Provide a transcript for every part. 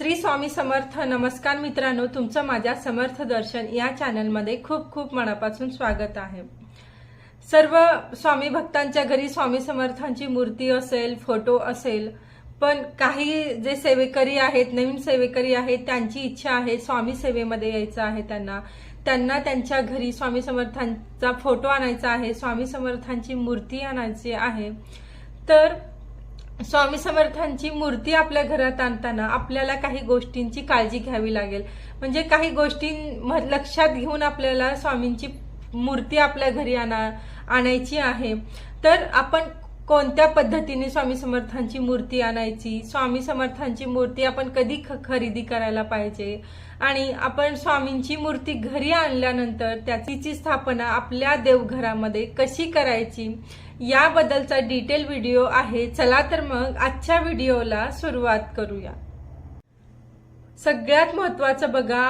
श्री स्वामी समर्थ नमस्कार मित्रांनो. तुमचं माझ्या समर्थ दर्शन या चॅनलमध्ये खूप खूप मनापासून स्वागत आहे. सर्व स्वामी भक्तांच्या घरी स्वामी समर्थांची मूर्ती असेल फोटो असेल पण काही जे सेवेकरी आहेत नवीन सेवेकरी आहेत त्यांची इच्छा आहे स्वामी सेवेमध्ये यायचं आहे त्यांना. त्यांना त्यांच्या घरी स्वामी समर्थांचा फोटो आणायचा आहे स्वामी समर्थांची मूर्ती आणायची आहे. तर स्वामी समर्थांची मूर्ती आपल्या घरात आणताना आपल्याला काही गोष्टींची काळजी घ्यावी लागेल. म्हणजे काही गोष्टी म- लक्षात घेऊन आपल्याला स्वामींची मूर्ती आपल्या घरी आणा आणायची आहे. तर आपण कोणत्या पद्धतीने स्वामी समर्थांची मूर्ती आणायची? स्वामी समर्थांची मूर्ती आपण कधी ख- खरेदी करायला पाहिजे? आणि आपण स्वामींची मूर्ती घरी आणल्यानंतर त्याची स्थापना आपल्या देवघरामध्ये कशी करायची? याबद्दलचा डिटेल व्हिडिओ आहे. चला तर मग आजच्या व्हिडिओला सुरुवात करूया. सगळ्यात महत्वाचं बघा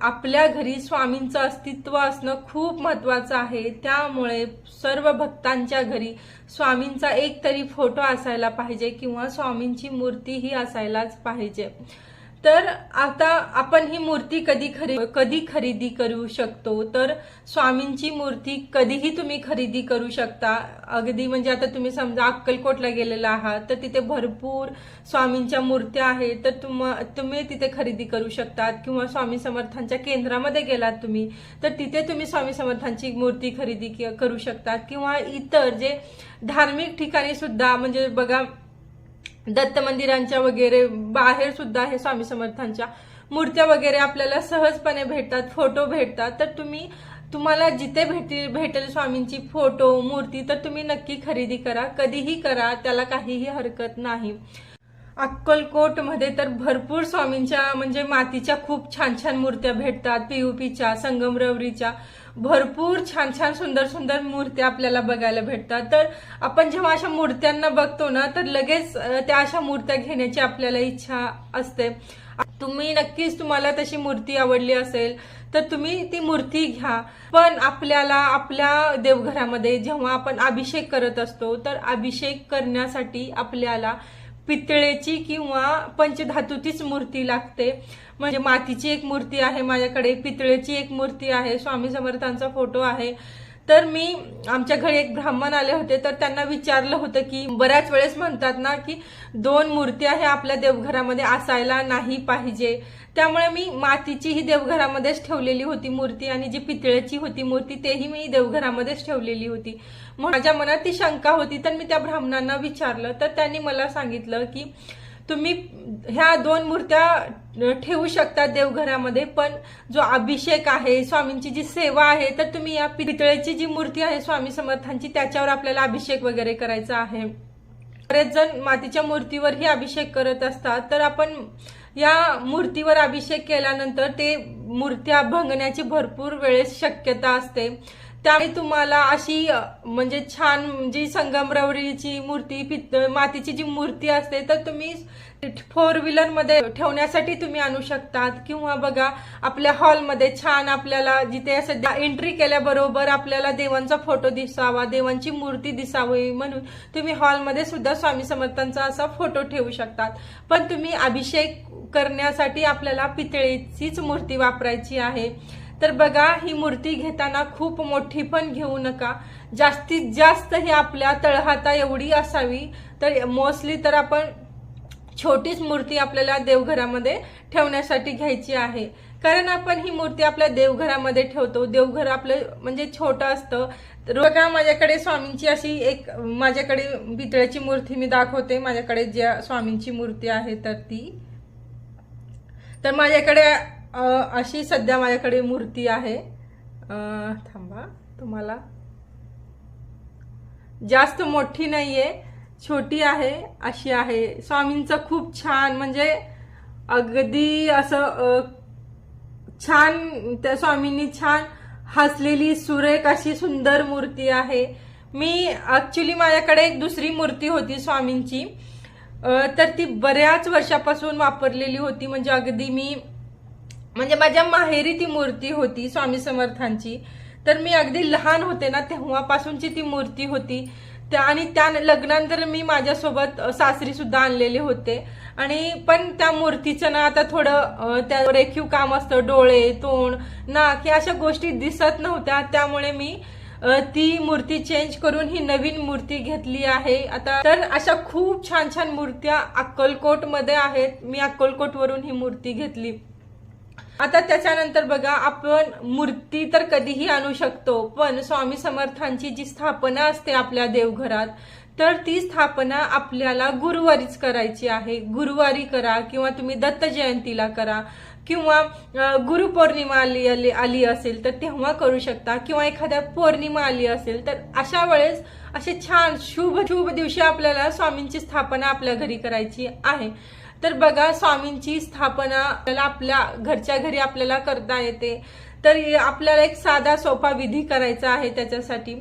आपल्या घरी स्वामींचं अस्तित्व असणं खूप महत्वाचं आहे. त्यामुळे सर्व भक्तांच्या घरी स्वामींचा एक तरी फोटो असायला पाहिजे किंवा स्वामींची मूर्ती ही असायलाच पाहिजे. तर आता आपण ही मूर्ती कधी खरी कधी खरेदी करू शकतो? तर स्वामींची मूर्ती कधीही तुम्ही खरेदी करू शकता. अगदी म्हणजे आता तुम्ही समजा अक्कलकोटला गेलेला आहात तर तिथे भरपूर स्वामींच्या मूर्त्या आहेत तर तुम तुम्ही तिथे खरेदी करू शकतात. किंवा स्वामी समर्थांच्या केंद्रामध्ये गेलात तुम्ही तर तिथे तुम्ही स्वामी समर्थांची मूर्ती खरेदी करू शकतात. किंवा इतर जे धार्मिक ठिकाणी सुद्धा म्हणजे बघा दत्त मंदिरांच्या वगैरे बाहेर सुद्धा हे स्वामी समर्थांच्या मूर्त्या वगैरे आपल्याला सहजपणे भेटतात फोटो भेटतात. तर तुम्ही तुम्हाला जिथे भेटी भेटेल स्वामींची फोटो मूर्ती तर तुम्ही नक्की खरेदी करा. कधीही करा त्याला काहीही हरकत नाही. अक्कलकोटमध्ये तर भरपूर स्वामींच्या म्हणजे मातीच्या खूप छान छान मूर्त्या भेटतात. पीयूपीच्या संगमरवरीच्या. भरपूर छान छान सुंदर सुंदर मूर्त्या आपल्याला बघायला भेटतात. तर आपण जेव्हा अशा मूर्त्यांना बघतो ना तर लगेच त्या अशा मूर्त्या घेण्याची आपल्याला इच्छा असते. तुम्ही नक्कीच तुम्हाला तशी मूर्ती आवडली असेल तर तुम्ही ती मूर्ती घ्या. पण आपल्याला आपल्या देवघरामध्ये जेव्हा आपण अभिषेक करत असतो तर अभिषेक करण्यासाठी आपल्याला पितळेची किंवा पंचधातूचीच मूर्ती लागते. म्हणजे मातीची एक मूर्ती आहे माझ्याकडे पितळेची एक मूर्ती आहे स्वामी समर्थांचा फोटो आहे. तर मी आमच्या घरी एक ब्राह्मण आले होते तर त्यांना विचारलं होतं की बऱ्याच वेळेस म्हणतात ना की दोन मूर्ती आहे आपल्या देवघरामध्ये असायला नाही पाहिजे. त्यामुळे मी मातीची ही देवघरामध्येच ठेवलेली होती मूर्ती आणि जी पितळेची होती मूर्ती तेही मी देवघरामध्येच ठेवलेली होती. माझ्या मनात ती शंका होती तर मी त्या ब्राह्मणांना विचारलं. तर त्यांनी मला सांगितलं की तुम्ही ह्या दोन मूर्त्या ठेवू शकता देवघरामध्ये पण जो अभिषेक आहे स्वामींची जी सेवा आहे तर तुम्ही या पितळेची जी मूर्ती आहे स्वामी समर्थांची त्याच्यावर आपल्याला अभिषेक वगैरे करायचा आहे. बरेच जण मातीच्या मूर्तीवरही अभिषेक करत असतात. तर आपण या मूर्तीवर अभिषेक केल्यानंतर ते मूर्त्या भंगण्याची भरपूर वेळेस शक्यता असते. त्यावेळी तुम्हाला अशी म्हणजे छान जी संगमरवरीची मूर्ती मातीची जी मूर्ती असते तर तुम्ही फोर व्हीलरमध्ये ठेवण्यासाठी तुम्ही आणू शकतात. किंवा बघा आपल्या हॉलमध्ये छान आपल्याला जिथे असं एंट्री केल्याबरोबर आपल्याला देवांचा फोटो दिसावा देवांची मूर्ती दिसावी म्हणून तुम्ही हॉलमध्ये सुद्धा स्वामी समर्थांचा असा फोटो ठेवू शकतात. पण तुम्ही अभिषेक करण्यासाठी आपल्याला पितळेचीच मूर्ती वापरायची आहे. तर बघा ही मूर्ती घेताना खूप मोठी पण घेऊ नका. जास्तीत जास्त ही आपल्या तळहाता एवढी असावी तर मोस्टली तर आपण छोटीच मूर्ती आपल्याला देवघरामध्ये ठेवण्यासाठी घ्यायची आहे. कारण आपण ही मूर्ती आपल्या देवघरामध्ये ठेवतो. देवघर आपलं म्हणजे छोटं असतं. तर बघा माझ्याकडे स्वामींची अशी एक माझ्याकडे पितळ्याची मूर्ती मी दाखवते. माझ्याकडे ज्या स्वामींची मूर्ती आहे तर ती. तर माझ्याकडे अशी सध्या माझ्याकडे मूर्ती आहे. थांबा तुम्हाला. जास्त मोठी नाही आहे छोटी आहे अशी आहे. स्वामींचं खूप छान म्हणजे अगदी असं छान त्या स्वामींनी छान हसलेली सुरेख अशी सुंदर मूर्ती आहे. मी ॲक्च्युली माझ्याकडे एक दुसरी मूर्ती होती स्वामींची. तर ती बऱ्याच वर्षापासून वापरलेली होती. म्हणजे अगदी मी म्हणजे माझ्या माहेरी ती मूर्ती होती स्वामी समर्थांची. तर मी अगदी लहान होते ना तेव्हापासूनची ती मूर्ती होती. त्या आणि त्या लग्नानंतर मी माझ्यासोबत सासरी सुद्धा आणलेले होते. आणि पण त्या मूर्तीचं ना आता थोडं त्या रेखीव काम असतं डोळे तोंड नाक या अशा गोष्टी दिसत नव्हत्या. त्यामुळे मी ती मूर्ती चेंज करून ही नवीन मूर्ती घेतली आहे. आता तर अशा खूप छान छान मूर्त्या अक्कलकोटमध्ये आहेत. मी अक्कलकोटवरून ही मूर्ती घेतली. आता त्याच्यानंतर बघा आपण मूर्ती तर कधीही आणू शकतो पण स्वामी समर्थांची जी स्थापना असते आपल्या देवघरात तर ती स्थापना आपल्याला गुरुवारीच करायची आहे. गुरुवारी करा किंवा तुम्ही दत्त जयंतीला करा किंवा गुरुपौर्णिमा आली आली आली असेल तर तेव्हा करू शकता किंवा एखाद्या पौर्णिमा आली असेल तर अशा वेळेस असे छान शुभ शुभ दिवशी आपल्याला स्वामींची स्थापना आपल्या घरी करायची आहे. तर बघा स्वामींची स्थापना आपल्याला आपल्या घरच्या घरी आपल्याला करता येते. तर आपल्याला एक साधा सोपा विधी करायचा आहे त्याच्यासाठी.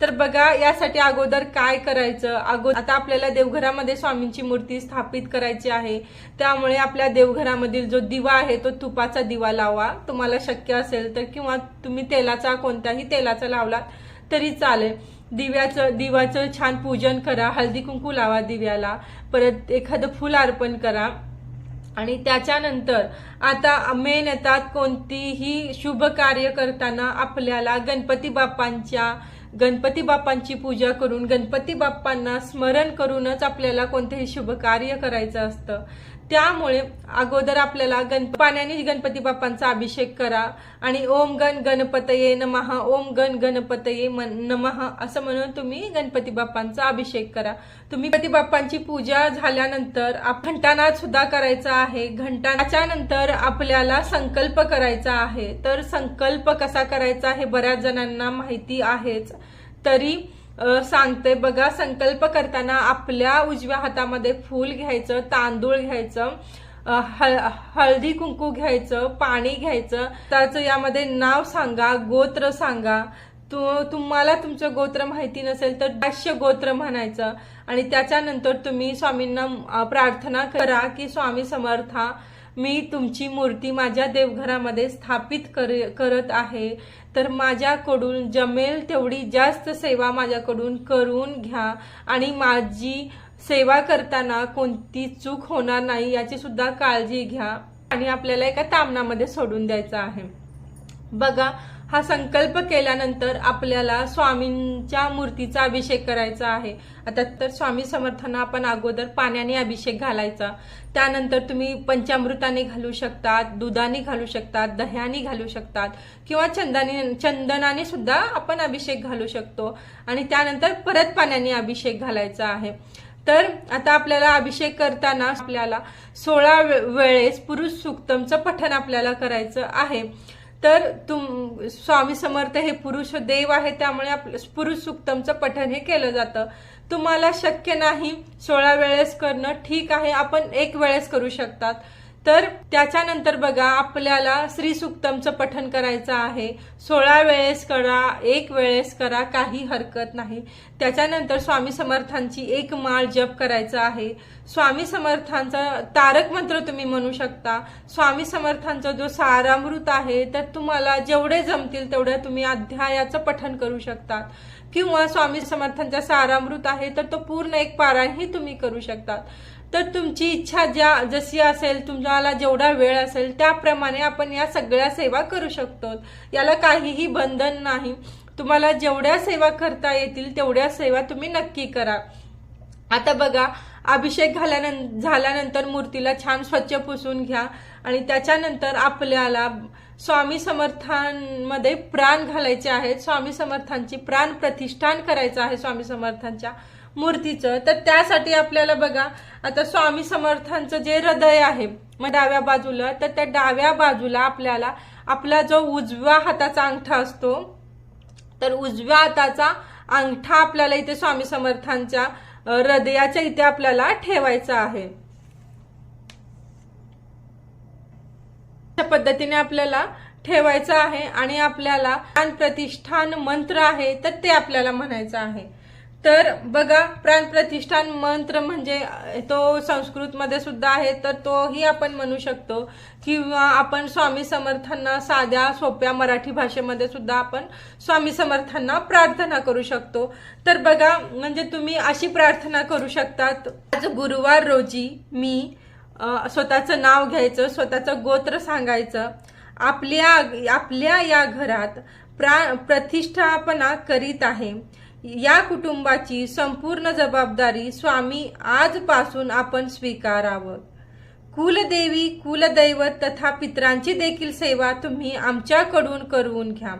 तर बघा यासाठी अगोदर काय करायचं? अगोदर आता आपल्याला देवघरामध्ये स्वामींची मूर्ती स्थापित करायची आहे. त्यामुळे आपल्या देवघरामधील जो दिवा आहे तो तुपाचा दिवा लावा. तुम्हाला शक्य असेल तर किंवा तुम्ही तेलाचा कोणत्याही तेलाचा लावला तरी चालेल. दिव्याचं दिवाचं छान पूजन करा. हळदी कुंकू लावा दिव्याला. परत एखादं फुल अर्पण करा. आणि त्याच्यानंतर आता मेन येतात कोणतीही शुभ कार्य करताना आपल्याला गणपती बाप्पांच्या गणपती बाप्पांची पूजा करून गणपती बाप्पांना स्मरण करूनच आपल्याला कोणतेही शुभ कार्य करायचं असतं. त्यामुळे अगोदर आपल्याला गण पाण्याने गणपती बाप्पांचा अभिषेक करा आणि ओम गण गणपतये नमः ओम गण गणपतये मन- नमः असं म्हणून तुम्ही गणपती बाप्पांचा अभिषेक करा. तुम्ही गणपती बाप्पांची पूजा झाल्यानंतर घंटानाद सुद्धा करायचा आहे. घंटानाच्या नंतर आपल्याला संकल्प करायचा आहे. तर संकल्प कसा करायचा हे बऱ्याच जणांना माहिती आहेच. तरी सांगते. बघा संकल्प करताना आपल्या उजव्या हातामध्ये फूल घ्यायचं तांदूळ घ्यायचं हळ- हळदी कुंकू घ्यायचं पाणी घ्यायचं. त्याचं यामध्ये नाव सांगा गोत्र सांगा. तु तुम्हाला तुमचं गोत्र माहिती नसेल तर दास्य गोत्र म्हणायचं. आणि त्याच्यानंतर तुम्ही स्वामींना प्रार्थना करा की स्वामी समर्था मी तुमची मूर्ती माझ्या देवघरामध्ये स्थापित कर करत आहे. तर माझ्याकडून जमेल तेवढी जास्त सेवा माझ्याकडून करून घ्या. आणि माझी सेवा करताना कोणती चूक होणार नाही याची सुद्धा काळजी घ्या. आणि आपल्याला एका तामणामध्ये सोडून द्यायचं आहे. बघा हा संकल्प केल्यानंतर आपल्याला स्वामींच्या मूर्तीचा अभिषेक करायचा आहे. आता तर स्वामी समर्थांना आपण अगोदर पाण्याने अभिषेक घालायचा. त्यानंतर तुम्ही पंचामृताने घालू शकतात दुधाने घालू शकतात दह्याने घालू शकतात किंवा चंदाने चंदनाने सुद्धा आपण अभिषेक घालू शकतो. आणि त्यानंतर परत पाण्याने अभिषेक घालायचा आहे. तर आता आपल्याला अभिषेक करताना आपल्याला सोळा वे- वेळेस पुरुष सुक्तमचं पठण आपल्याला करायचं आहे. तर तुम स्वामी समर्थ हे पुरुष देव आहे त्यामुळे आपलं पुरुष सुक्तमचं पठण हे केलं जातं. तुम्हाला शक्य नाही सोळा वेळेस करणं ठीक आहे आपण एक वेळेस करू शकतात. तर त्याच्यानंतर बघा आपल्याला श्री सुक्तमचं पठन करायचं आहे. सोळा वेळेस करा एक वेळेस करा काही हरकत नाही. त्याच्यानंतर स्वामी समर्थांची एक माळ जप करायचा आहे. स्वामी समर्थांचा तारक मंत्र तुम्ही म्हणू शकता. स्वामी समर्थांचा जो सारामृत आहे तर तुम्हाला जेवढे जमतील तेवढ्या तुम्ही अध्यायाचं पठन करू शकतात. किंवा स्वामी समर्थांचा सारामृत आहे तर तो पूर्ण एक पारायणही तुम्ही करू शकतात. तर तुमची इच्छा ज्या जशी असेल तुम्हाला जेवढा वेळ असेल त्याप्रमाणे आपण या सगळ्या सेवा करू शकतो. याला काहीही बंधन नाही. तुम्हाला जेवढ्या सेवा करता येतील तेवढ्या सेवा तुम्ही नक्की करा. आता बघा अभिषेक घाल्यानं झाल्यानंतर मूर्तीला छान स्वच्छ पुसून घ्या. आणि त्याच्यानंतर आपल्याला स्वामी समर्थांमध्ये प्राण घालायचे आहेत. स्वामी समर्थांची प्राण प्रतिष्ठान करायचं आहे स्वामी समर्थांच्या. मूर्तीचं तर त्यासाठी आपल्याला बघा आता स्वामी समर्थांचं जे हृदय आहे मग डाव्या बाजूला तर त्या डाव्या बाजूला आपल्याला आपला जो उजव्या हाताचा अंगठा असतो तर उजव्या हाताचा अंगठा आपल्याला इथे स्वामी समर्थांच्या हृदयाच्या इथे आपल्याला ठेवायचा आहे. अशा पद्धतीने आपल्याला ठेवायचं आहे आणि आपल्याला प्रतिष्ठान मंत्र आहे तर ते आपल्याला म्हणायचं आहे. तर बघा प्राण प्रतिष्ठान मंत्र म्हणजे तो संस्कृतमध्ये सुद्धा आहे तर तोही आपण म्हणू शकतो. किंवा आपण स्वामी समर्थांना साध्या सोप्या मराठी भाषेमध्ये सुद्धा आपण स्वामी समर्थांना प्रार्थना करू शकतो. तर बघा म्हणजे तुम्ही अशी प्रार्थना करू शकतात. आज गुरुवार रोजी मी स्वतःचं नाव घ्यायचं स्वतःचं गोत्र सांगायचं. आपल्या आपल्या या घरात प्रा प्रतिष्ठापना करीत आहे. या कुटुंबाची संपूर्ण जबाबदारी स्वामी आजपासून आपण स्वीकारावं. कुलदेवी कुलदैवत तथा पित्रांची देखील सेवा तुम्ही आमच्याकडून करून घ्या.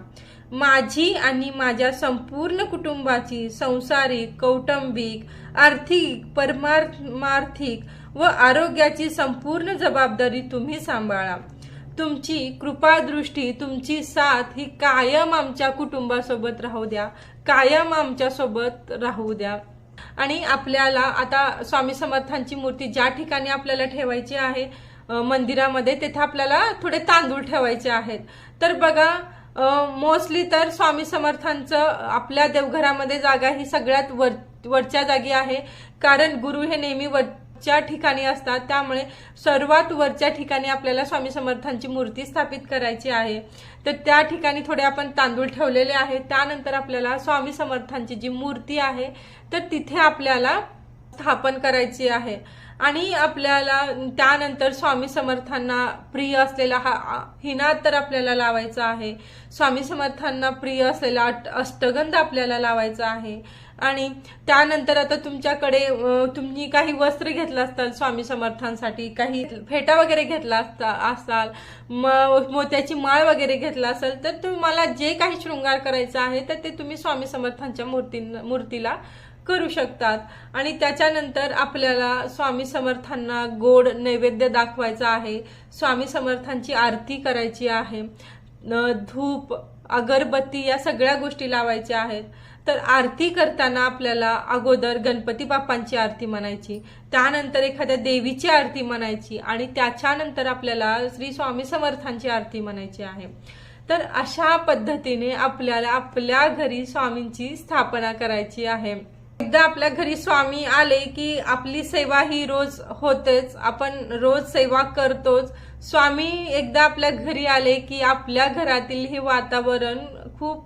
माझी आणि माझ्या संपूर्ण कुटुंबाची संसारिक कौटुंबिक आर्थिक परमार्थिक व आरोग्याची संपूर्ण जबाबदारी तुम्ही सांभाळा. तुमची कृपादृष्टी तुमची साथ ही कायम आमच्या कुटुंबासोबत राहू द्या. कायम आमच्यासोबत राहू द्या. आणि आपल्याला आता स्वामी समर्थांची मूर्ती ज्या ठिकाणी आपल्याला ठेवायची आहे मंदिरामध्ये तेथे आपल्याला थोडे तांदूळ ठेवायचे आहेत. तर बघा मोस्टली तर स्वामी समर्थांचं आपल्या देवघरामध्ये जागा ही सगळ्यात वर वरच्या जागी आहे. कारण गुरु हे नेहमी वर च्या ठिकाणी असतात त्यामुळे सर्वात वरच्या ठिकाणी आपल्याला स्वामी समर्थांची मूर्ती स्थापित करायची आहे. तर त्या ठिकाणी थोडे आपण तांदूळ ठेवलेले आहेत. त्यानंतर आपल्याला स्वामी समर्थांची जी मूर्ती आहे तर तिथे आपल्याला स्थापन करायची आहे. आणि आपल्याला त्यानंतर स्वामी समर्थांना प्रिय असलेला हा हिनाद तर आपल्याला लावायचा आहे. स्वामी समर्थांना प्रिय असलेला अष्टगंध आपल्याला लावायचा आहे. आणि त्यानंतर आता तुमच्याकडे तुम्ही काही वस्त्र घेतलं असताल स्वामी समर्थांसाठी काही फेटा वगैरे घेतला असता असाल मग मोत्याची माळ वगैरे घेतला असेल तर तुम्हाला जे काही शृंगार करायचा आहे तर ते तुम्ही स्वामी समर्थांच्या मूर्ती मूर्तीला करू शकतात. आणि त्याच्यानंतर आपल्याला स्वामी समर्थांना गोड नैवेद्य दाखवायचा आहे. स्वामी समर्थांची आरती करायची आहे. धूप अगरबत्ती या सगळ्या गोष्टी लावायच्या आहेत. तर आरती करताना आपल्याला अगोदर गणपती बाप्पांची आरती म्हणायची. त्यानंतर एखाद्या देवीची आरती म्हणायची. आणि त्याच्यानंतर आपल्याला श्री स्वामी समर्थांची आरती म्हणायची आहे. तर अशा पद्धतीने आपल्याला आपल्या घरी स्वामींची स्थापना करायची आहे. एकदा आपल्या घरी स्वामी आले की आपली सेवा ही रोज होतेच आपण रोज सेवा करतोच. स्वामी एकदा आपल्या घरी आले की आपल्या घरातील हे वातावरण खूप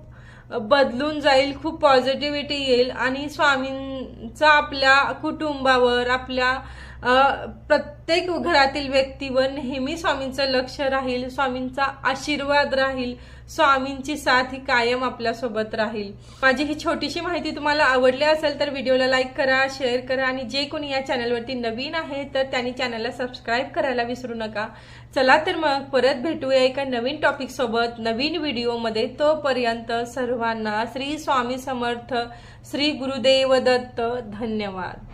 बदलून जाईल खूप पॉझिटिव्हिटी येईल आणि स्वामींचा आपल्या कुटुंबावर आपल्या प्रत्येक घरातील व्यक्तीवर नेहमी स्वामींचं लक्ष राहील स्वामींचा आशीर्वाद राहील स्वामींची साथ ही कायम आपल्यासोबत राहील. माझी ही छोटीशी माहिती तुम्हाला आवडली असेल तर व्हिडिओला लाईक करा शेअर करा आणि जे कोणी या चॅनलवरती नवीन आहे तर त्यांनी चॅनलला सबस्क्राईब करायला विसरू नका. चला तर मग परत भेटूया एका नवीन टॉपिकसोबत नवीन व्हिडिओमध्ये. तोपर्यंत सर्वांना श्री स्वामी समर्थ श्री गुरुदेव दत्त धन्यवाद.